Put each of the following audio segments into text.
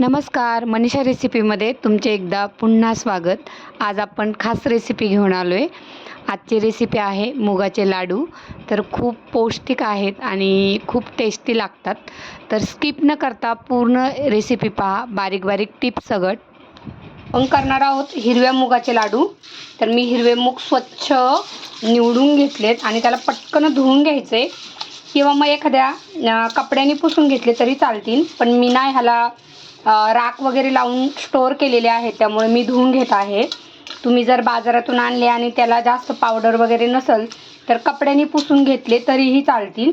नमस्कार मनीषा रेसिपीमध्ये तुमचे एकदा पुन्हा स्वागत. आज आपण खास रेसिपी घेऊन आलो आहे आजची रेसिपी आहे मुगाचे लाडू. तर खूप पौष्टिक आहेत आणि खूप टेस्टी लागतात. तर स्किप न करता पूर्ण रेसिपी पहा. बारीक बारीक टिप्स सगट. आपण करणार आहोत हिरव्या मुगाचे लाडू. तर मी हिरवे मूग स्वच्छ निवडून घेतलेत आणि त्याला पटकन धुवून घ्यायचे. किंवा मग एखाद्या कपड्याने पुसून घेतले तरी चालतील. पण मी नाही ह्याला राख वगैरे लावून स्टोअर केलेले आहेत त्यामुळे मी धुवून घेत आहे. तुम्ही जर बाजारातून आणले आणि त्याला जास्त पावडर वगैरे नसेल तर कपड्याने पुसून घेतले तरीही चालतील.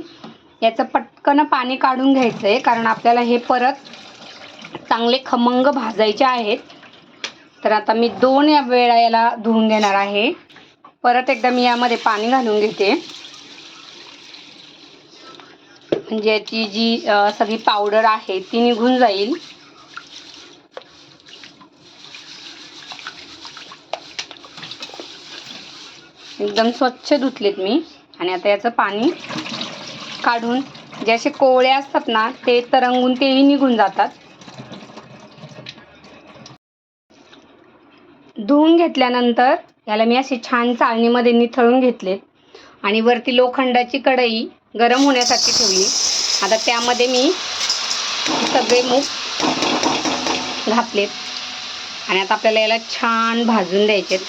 याचं पटकन पाणी काढून घ्यायचं आहे कारण आपल्याला हे परत चांगले खमंग भाजायचे आहेत. तर आता मी दोन या वेळा याला धुवून घेणार आहे. परत एकदा मी यामध्ये पाणी घालून घेते. म्हणजे याची जी सगळी पावडर आहे ती निघून जाईल. एकदम स्वच्छ धुतलेत मी. आणि आता याचं पाणी काढून जे असे कोवळे असतात ना ते तरंगून तेही निघून जातात. धुवून घेतल्यानंतर याला मी अशी छान चाळणीमध्ये निथळून घेतलेत. आणि वरती लोखंडाची कढई गरम होण्यासाठी ठेवली. आता त्यामध्ये मी सगळे मूग घातलेत. आणि आता आपल्याला याला छान भाजून द्यायचेत.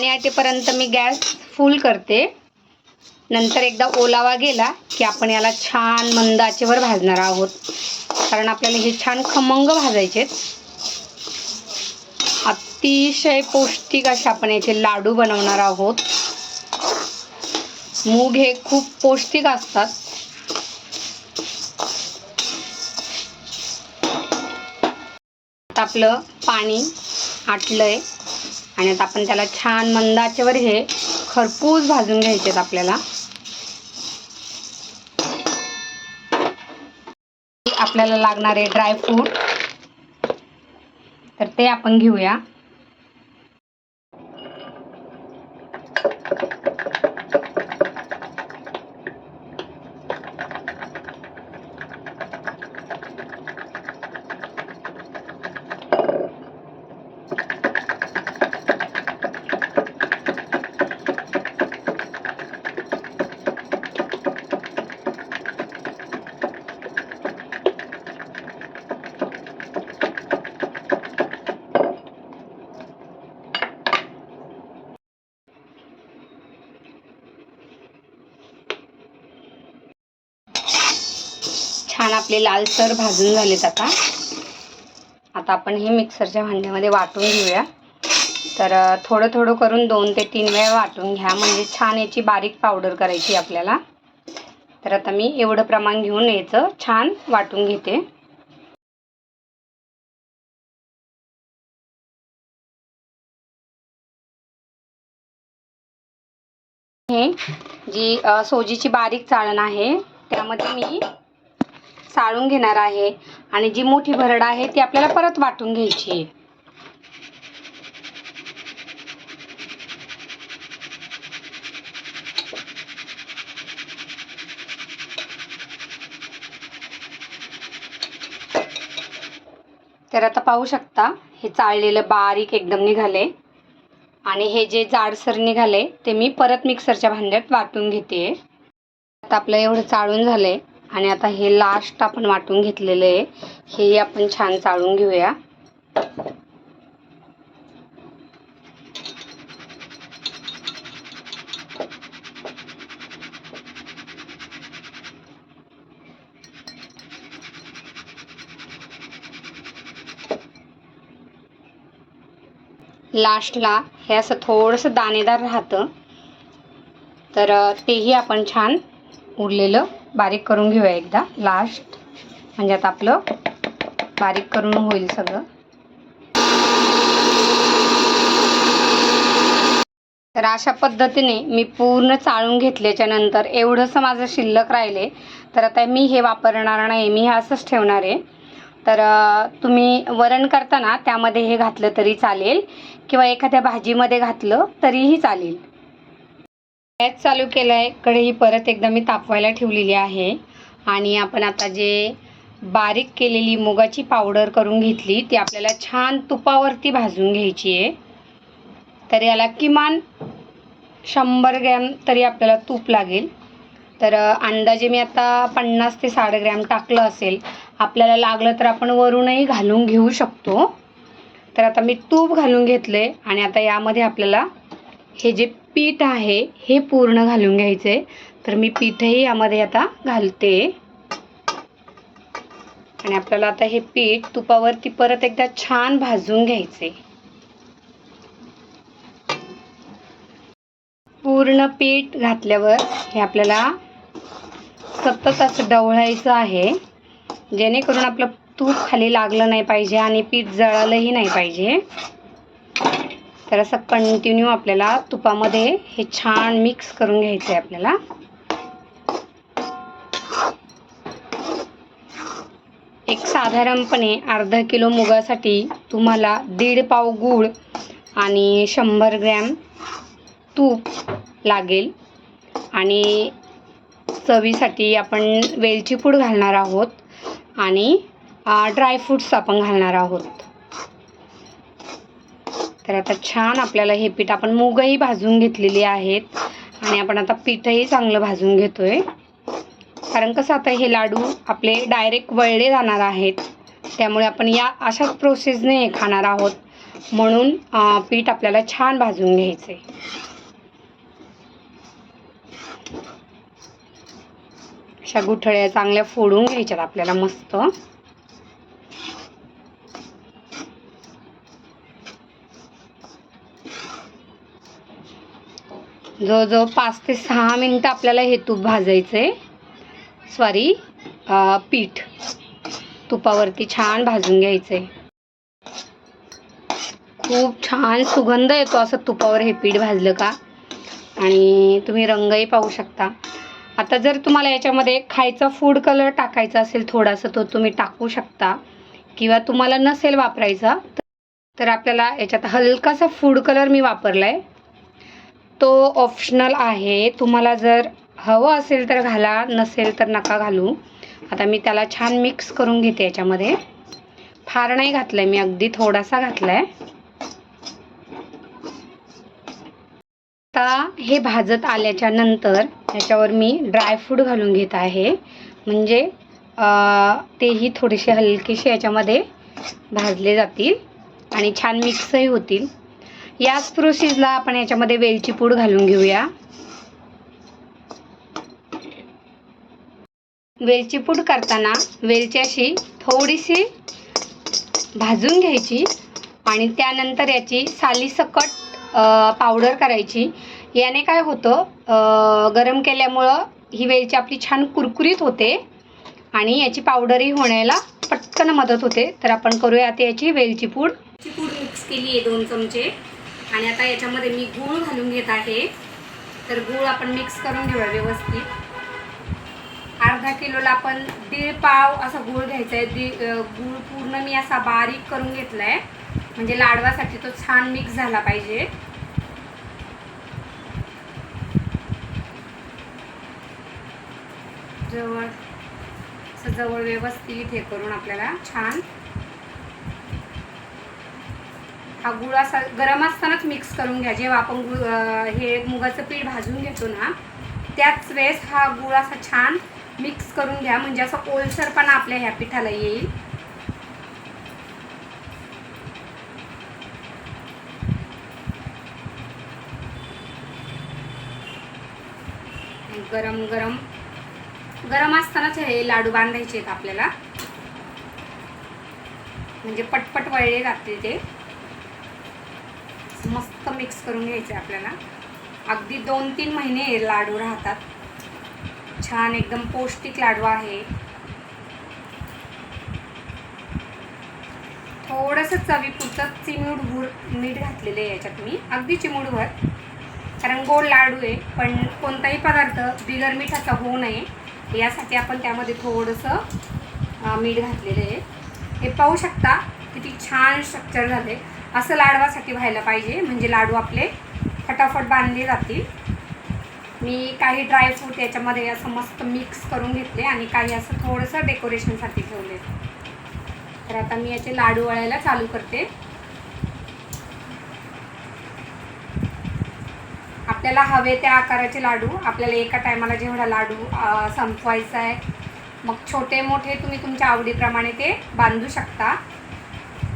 पाणी आटेपर्यंत मी गॅस फुल करते. नंतर एकदा ओलावा गेला की आपण याला छान मंद आचेवर भाजणार आहोत. कारण आपल्याला हे छान खमंग भाजायचे अतिशय पौष्टिक असे आपण याचे लाडू बनवणार आहोत. मूग हे खूप पौष्टिक असतात. आपलं पाणी आटलंय. आणि आता आपण त्याला छान मंद हे खरपूस भाजून घ्यायचे आपल्याला. आपल्याला लागणारे ड्रायफ्रूट तर ते आपण घेऊया. छान आपले लालसर भाजून झालेत आता. आता आपण हे मिक्सरच्या भांड्यामध्ये वाटून घेऊया. तर थोडं थोडं करून दोन ते तीन वेळा वाटून घ्या. म्हणजे छान याची बारीक पावडर करायची आपल्याला. तर आता मी एवढं प्रमाण घेऊन याचं छान वाटून घेते. हे जी सोजीची बारीक चाळण आहे त्यामध्ये मी चाळून घेणार आहे. आणि जी मोठी भरड आहे ती आपल्याला परत वाटून घ्यायची आहे. तर आता पाहू शकता हे चाळलेलं बारीक एकदम निघाले. आणि हे जे जाडसर निघाले ते मी परत मिक्सरच्या भांड्यात वाटून घेते आता आपलं एवढं चाळून झालंय. आणि आता हे लास्ट आपण वाटून घेतलेलं आहे. हेही आपण छान चाळून घेऊया. लास्टला हे असं थोडंसं दाणेदार राहतं. तर तेही आपण छान उरलेलं. बारीक करून घेऊया एकदा. लास्ट म्हणजे आता आपलं बारीक करून होईल सगळं. तर अशा पद्धतीने मी पूर्ण चाळून घेतल्याच्या नंतर एवढंसं माझं शिल्लक राहिले. तर आता मी हे वापरणार नाही मी हे असंच ठेवणार आहे. तर तुम्ही वरण करताना त्यामध्ये हे घातलं तरी चालेल किंवा एखाद्या भाजीमध्ये घातलं तरीही चालेल. गॅस चालू केला आहे कढई परत एकदा मी तापवायला ठेवलेली आहे. आणि आपण आता जे बारीक केलेली मुगाची पावडर करून घेतली ती आपल्याला छान तुपावरती भाजून घ्यायची आहे. तर याला किमान शंभर ग्रॅम तरी आपल्याला तूप लागेल. तर अंदाजे मी आता पन्नास ते साठ ग्रॅम टाकलं असेल आपल्याला लागलं तर आपण वरूनही घालून घेऊ शकतो. तर आता मी तूप घालून घेतले आणि आता यामध्ये आपल्याला हे जे पीठ आहे हे पूर्ण घालून घ्यायचं. आहे तर मी पीठही यामध्ये आता घालते. आणि आपल्याला आता हे पीठ तुपावरती परत एकदा छान भाजून घ्यायचे. पूर्ण पीठ घातल्यावर हे आपल्याला सतत असं ढवळायचं आहे. जेणेकरून आपलं तूप खाली लागलं नाही पाहिजे आणि पीठ जळालंही नाही पाहिजे. तर असं कंटिन्यू आपल्याला तुपामध्ये हे छान मिक्स करून घ्यायचं आहे आपल्याला. एक साधारणपणे अर्धा किलो मुगासाठी तुम्हाला दीड पाव गूळ आणि शंभर ग्रॅम तूप लागेल. आणि चवीसाठी आपण वेलची पूड घालणार आहोत आणि ड्रायफ्रूट्स आपण घालणार आहोत. तर आता छान आपल्याला हे पीठ आपण मुगही भाजून घेतलेली आहेत. आणि आपण आता पीठही चांगलं भाजून घेतोय. कारण कसं आता हे लाडू आपले डायरेक्ट वळले जाणार आहेत. त्यामुळे आपण या अशाच प्रोसेसने खाणार आहोत. म्हणून पीठ आपल्याला छान भाजून घ्यायचं आहे अशा गुठळ्या चांगल्या फोडून घ्यायच्यात आपल्याला मस्त. जवळजवळ पाच ते सहा मिनटं आपल्याला हे तूप भाजायचं आहे सॉरी पीठ. तुपावरती छान भाजून घ्यायचं आहे खूप छान सुगंध येतो असं तुपावर हे पीठ भाजलं का? आणि तुम्ही रंगही पाहू शकता. आता जर तुम्हाला याच्यामध्ये खायचा फूड कलर टाकायचा असेल थोडासा तो तुम्ही टाकू शकता. किंवा तुम्हाला नसेल वापरायचा तर आपल्याला याच्यात हलकासा फूड कलर मी वापरला आहे तो ऑप्शनल आहे. तुम्हाला जर हवं असेल तर घाला नसेल तर नका घालू. आता मी त्याला छान मिक्स करून घेते याच्यामध्ये. फार नाही घातलं आहे मी अगदी थोडासा घातला आहे आता हे भाजत आल्याच्यानंतर याच्यावर मी ड्रायफ्रूट घालून घेत आहे. म्हणजे तेही थोडेसे हलकेसे याच्यामध्ये भाजले जातील आणि छान मिक्सही होतील. याच प्रोसेसला आपण याच्यामध्ये वेलची पूड घालून घेऊया. वेलची पूड करताना वेलची अशी थोडीशी भाजून घ्यायची आणि त्यानंतर याची सालीसकट पावडर करायची. याने काय होतं गरम केल्यामुळं ही वेलची आपली छान कुरकुरीत होते आणि याची पावडरही होण्याला पटकन मदत होते. तर आपण करूया आता याची वेलची पूड. वेलची पूड मिक्स केली आहे दोन चमचे. आणि आता याच्यामध्ये मी गूळ घालून घेत आहे. तर गूळ आपण मिक्स करून घेऊया व्यवस्थित. अर्धा किलोला आपण दीड पाव असा गूळ घ्यायचा आहे दी गूळ पूर्ण मी असा बारीक करून घेतला आहे म्हणजे लाडवासाठी तो छान मिक्स झाला पाहिजे. जवळ असं जवळ व्यवस्थित हे करून आपल्याला छान हा गुळ असा गरम असतानाच मिक्स करून घ्या. जेव्हा आपण गुळ हे मुगाचं पीठ भाजून घेतो ना त्याच वेळेस हा गुळ असा छान मिक्स करून घ्या. म्हणजे असं ओलसरपणा आपल्या ह्या पिठाला येईल. गरम गरम. गरम असतानाच हे लाडू बांधायचे आहेत आपल्याला. म्हणजे पटपट वळले जाते ते. मस्त मिक्स करून घ्यायचे आपल्याला. अगदी दोन तीन महिने लाडू राहतात. छान एकदम पौष्टिक लाडू आहे. थोडंसं चवीपुरतं चिमूडभूर मीठ घातलेलं आहे याच्यात मी. अगदी चिमूडभर कारण गोड लाडू आहे पण कोणताही पदार्थ बिगर मिठाचा होऊ नये. यासाठी आपण त्यामध्ये थोडंसं मीठ घातलेलं आहे. हे पाहू शकता किती छान स्ट्रक्चर झाले असं लाडवासाठी व्हायला पाहिजे. म्हणजे लाडू आपले फटाफट बांधले जातील. मी काही ड्रायफ्रूट याच्यामध्ये असं मस्त मिक्स करून घेतले आणि काही असं थोडंसं डेकोरेशनसाठी ठेवले. तर आता मी याचे लाडू वळायला चालू करते. आपल्याला हवे त्या आकाराचे लाडू. आपल्याला एका टायमाला जेवढा लाडू संपवायचा आहे. मग छोटे मोठे तुम्ही तुमच्या आवडीप्रमाणे ते बांधू शकता.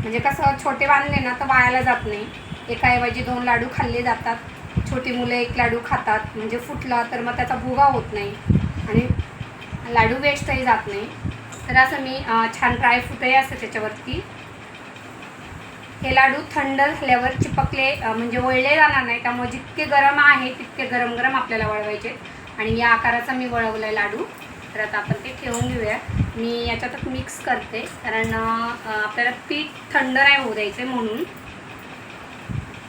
म्हणजे कसं छोटे बांधले ना तर वायाला जात नाही. एकाऐवजी दोन लाडू खाल्ले जातात. छोटी मुलं एक लाडू खातात. म्हणजे फुटला तर मग त्याचा भुगा होत नाही. आणि लाडू वेस्टही जात नाही. तर असं मी छान ड्राय फ्रूटही असतं त्याच्यावरती. हे लाडू थंड झाल्यावर चिपकले म्हणजे वळले जाणार नाही. त्यामुळे जितके गरम आहे तितके गरम गरम आपल्याला वळवायचे आणि या आकाराचा मी वळवला आहे लाडू. तर आता आपण ते ठेवून घेऊया. मी याच्यातच मिक्स करते. कारण आपल्याला पीठ थंड नाही होऊ द्यायचे म्हणून.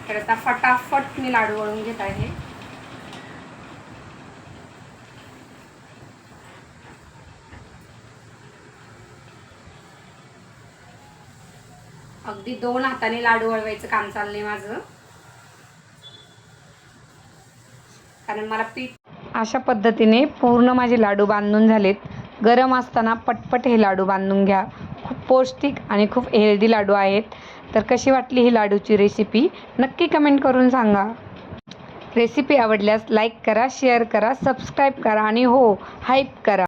तर आता फटाफट मी लाडू वळून घेत आहे. अगदी दोन हाताने लाडू वळवायचं काम चाललंय माझं. कारण मला पीठ अशा पद्धतीने पूर्ण माझे लाडू बांधून झालेत. गरम असताना पटपट हे लाडू बांधून घ्या. खूप पौष्टिक आणि खूप हेल्दी लाडू आहेत. तर कशी वाटली ही लाडूची रेसिपी नक्की कमेंट करून सांगा. रेसिपी आवडल्यास लाईक करा शेअर करा सबस्क्राईब करा आणि हो हाईप करा.